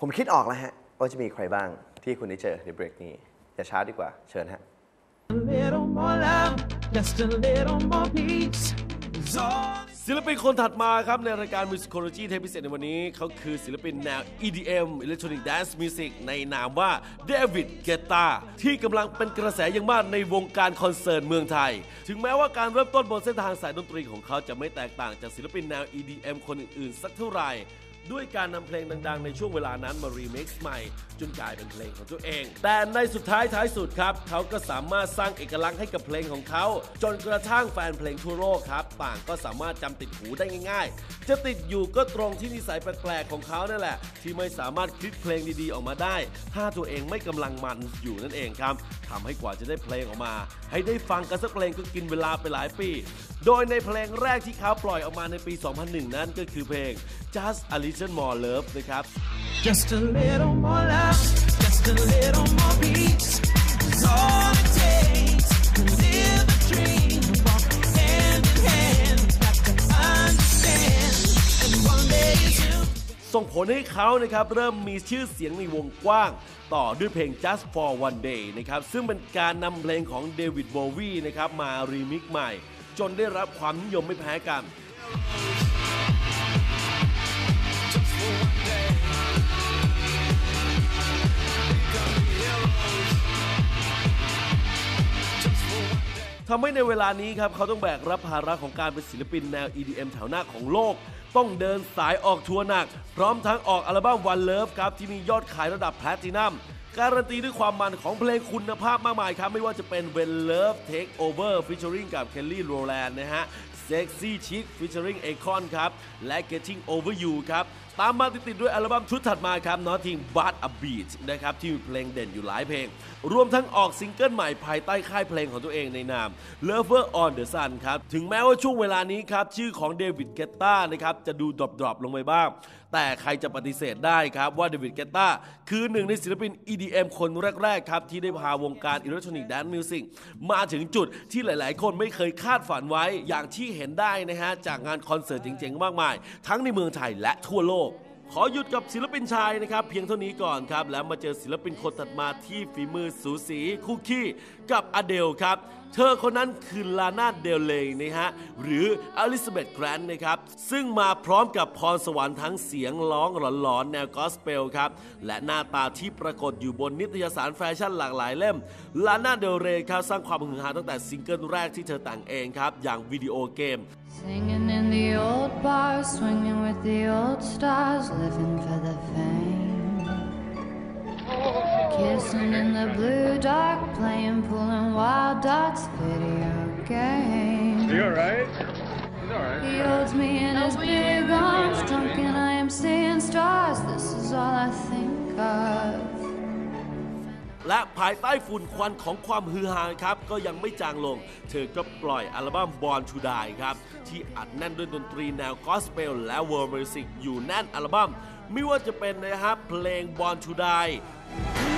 ผมคิดออกแล้วฮะ ว่าจะมีใครบ้างที่คุณได้เจอในเบรกนี้ อย่าช้าดีกว่าเชิญฮะ A little more love, just a little more peace. is all ศิลปินคนถัดมาครับ ในรายการ Musicology เทปพิเศษในวันนี้ เขาคือศิลปินแนว EDM Electronic Dance Music ในนามว่าเดวิดเกตาที่กำลังเป็นกระแสอย่างมากในวงการคอนเสิร์ตเมืองไทย ถึงแม้ว่าการเริ่มต้นบนเส้นทางสายดนตรีของเขาจะไม่แตกต่างจากศิลปินแนว EDM คนอื่นๆ สักเท่าไหร่ ด้วยการนำเพลงดังๆ ในช่วงเวลานั้นมารีมิกซ์ใหม่ จนกลายเป็นเพลงของตัวเอง แต่ในสุดท้ายท้ายสุดครับ เขาก็สามารถสร้างเอกลักษณ์ให้กับเพลงของเขา จนกระทั่งแฟนเพลงทั่วโลกครับต่างก็สามารถจำติดหูได้ง่าย ๆ จะติดอยู่ก็ตรงที่นิสัยแปลกๆของเขานั่นแหละ ที่ไม่สามารถคิดเพลงดีๆออกมาได้ ถ้าตัวเองไม่กำลังมันอยู่นั่นเองครับทำให้กว่าจะได้เพลงออกมา ให้ได้ฟังกันสักเพลงก็กินเวลาไปหลายปีโดยในเพลงแรกที่เขาปล่อยออกมาในปี 2001 นั้นก็คือเพลง Just a Little More Love นะครับ Just a little more love, just a little more peace. is all it takes to live a dream. Walk hand in hand, got to understand. And one day you'll ส่งผลให้เขานะครับเริ่มมีชื่อเสียงในวงกว้าง ต่อด้วยเพลง Just for One Day นะครับซึ่งเป็นการนำเพลงของเดวิดโบวีนะครับมารีมิกซ์ใหม่ จนได้รับความนิยมไม่แพ้กัน ทำให้ในเวลานี้ครับ เขาต้องแบกรับภาระของการเป็นศิลปินแนว EDM แถวหน้าของโลก ต้องเดินสายออกทัวร์หนัก พร้อมทั้งออกอัลบั้ม One Love ครับ ที่มียอดขายระดับแพลตินัม การันตีด้วยความมันของเพลงคุณภาพมากมายครับ ไม่ว่าจะเป็น When Love Take Over featuring กับ Kelly Rowland นะฮะ Sexy Chic featuring Akon ครับและ Getting Over You ครับตามมาติดๆด้วยอัลบั้มชุดถัดมาครับ Nothing But a Beat นะครับที่มีเพลงเด่นอยู่หลายเพลง รวมทั้งออกซิงเกิลใหม่ภายใต้ค่ายเพลงของตัวเองในนาม Lover on the Sun ครับ ถึงแม้ว่าช่วงเวลานี้ครับ ชื่อของเดวิดเกตตานะครับจะดูดรอปๆลงไปบ้างแต่ใครจะปฏิเสธได้ครับว่าเดวิดเกตตาคือหนึ่งในศิลปิน EDM คนแรกๆครับที่ได้พาวงการอิเล็กทรอนิกส์แดนซ์มิวสิกมาถึงจุดที่หลายๆ คนไม่เคยคาดฝันไว้อย่างที่เห็นได้นะฮะจากงานคอนเสิร์ตเจ๋งๆ มากมาย ทั้งในเมืองไทยและทั่วโลกขอหยุดกับศิลปินชายนะครับ เพียงเท่านี้ก่อนครับ แล้วมาเจอศิลปินคนถัดมาที่ฝีมือสูสีคู่ขี้กับอเดลครับเธอคนนั้นคือลานาเดลเลย์นะฮะ หรืออลิซาเบธแกรนท์นะครับ ซึ่งมาพร้อมกับพรสวรรค์ทั้งเสียงร้องหลอนๆ แนวกอสเปลครับ และหน้าตาที่ปรากฏอยู่บนนิตยสารแฟชั่นหลากหลายเล่มลานาเดลเรย์ครับสร้างความฮือฮาตั้งแต่ซิงเกิลแรกที่เธอแต่งเองครับ อย่างวิดีโอเกม Singing in the old bars, swinging with the old stars, living for the fame. Kissing in the blue dark, playing, pulling wild dots, video game. You alright? He's alright. He holds me in his big arms, drunk, and I am seeing stars. This is all I think of. และภายใต้ฝุ่นควันของความฮือฮาครับ ก็ยังไม่จางลง เธอก็ปล่อยอัลบั้ม Born to Die ครับ ที่อัดแน่นด้วยดนตรีแนวกอสเปลและ World Music อยู่แน่นอัลบั้มไม่ว่าจะเป็นนะครับเพลง Born to Die Take a walk on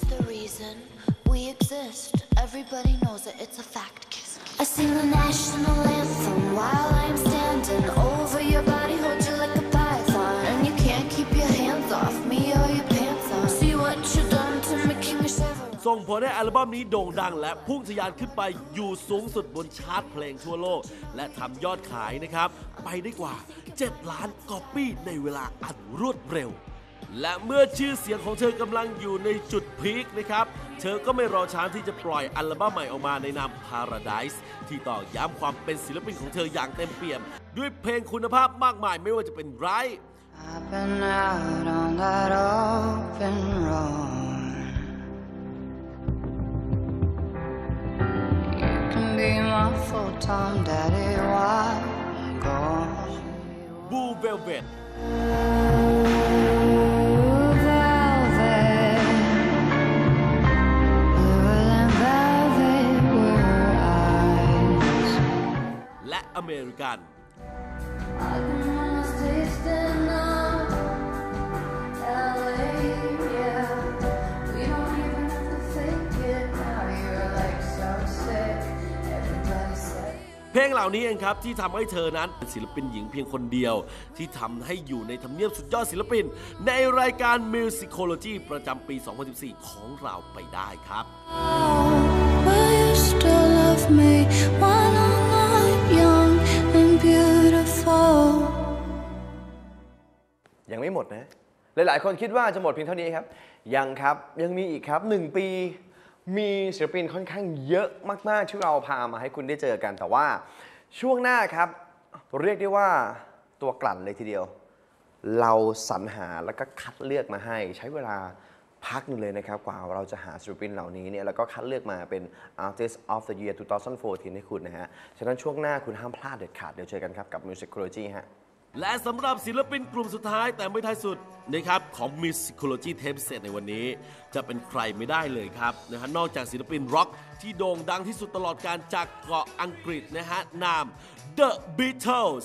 the reason we exist. Everybody knows it, it's a fact. Kiss, kiss. I sing the national anthem while I'm standing over your body, hold you like a python. And you can't keep your hands off me or your pants on. See what you done to me, King Shiver. ส่งผลให้อัลบั้มนี้โด่งดัง และพุ่งทะยานขึ้นไปอยู่สูงสุดบนชาร์ตเพลงทั่วโลก และทำยอดขายนะครับ ไปได้กว่า 7 ล้านก๊อปปี้ในเวลาอันรวดเร็ว และเมื่อชื่อเสียงของเธอกำลังอยู่ในจุดพีคนะครับ เธอก็ไม่รอช้าที่จะปล่อยอัลบั้มใหม่ออกมาในนาม Paradise ที่ต่อกย้ำความเป็นศิลปินของเธออย่างเต็มเปี่ยม ด้วยเพลงคุณภาพมากมายไม่ว่าจะเป็นไร I've been out on that open road. You can be my full-time daddy while I'm gone. บูเวลเวต Velvet, อเมริกัน เพลงเหล่านี้เองครับที่ทำให้เธอนั้นเป็นศิลปินหญิงเพียงคนเดียว ที่ทำให้อยู่ในทำเนียบสุดยอดศิลปิน ในรายการ Musicology ประจำปี 2014 ของเราไปได้ครับ Will you still love me? ยังไม่หมดนะ หลายๆ คนคิดว่าจะหมดเพียงเท่านี้ครับ ยังครับ ยังมีอีกครับ 1 ปี มีศิลปินค่อนข้างเยอะมากๆ ที่เราพามาให้คุณได้เจอกัน แต่ว่าช่วงหน้าครับ เรียกได้ว่าตัวกลั่นเลยทีเดียว เราสรรหาแล้วก็คัดเลือกมาให้ ใช้เวลาพักหนึงเลยนะครับ กว่าเราจะหาศิลปินเหล่านี้เนี่ยแล้วก็คัดเลือกมาเป็น Artist of the Year 2014 ให้คุณนะฮะ ฉะนั้นช่วงหน้าคุณห้ามพลาดเด็ดขาด เดี๋ยวเจอกันครับกับ Musicology ฮะ และสำหรับศิลปินกลุ่มสุดท้ายแต่ไม่ท้ายสุดนะครับของ Musicology Tape เศษในวันนี้ จะเป็นใครไม่ได้เลยครับนะฮะนอกจากศิลปินร็อกที่โด่งดังที่สุดตลอดการจากเกาะอังกฤษนะฮะนาม The Beatles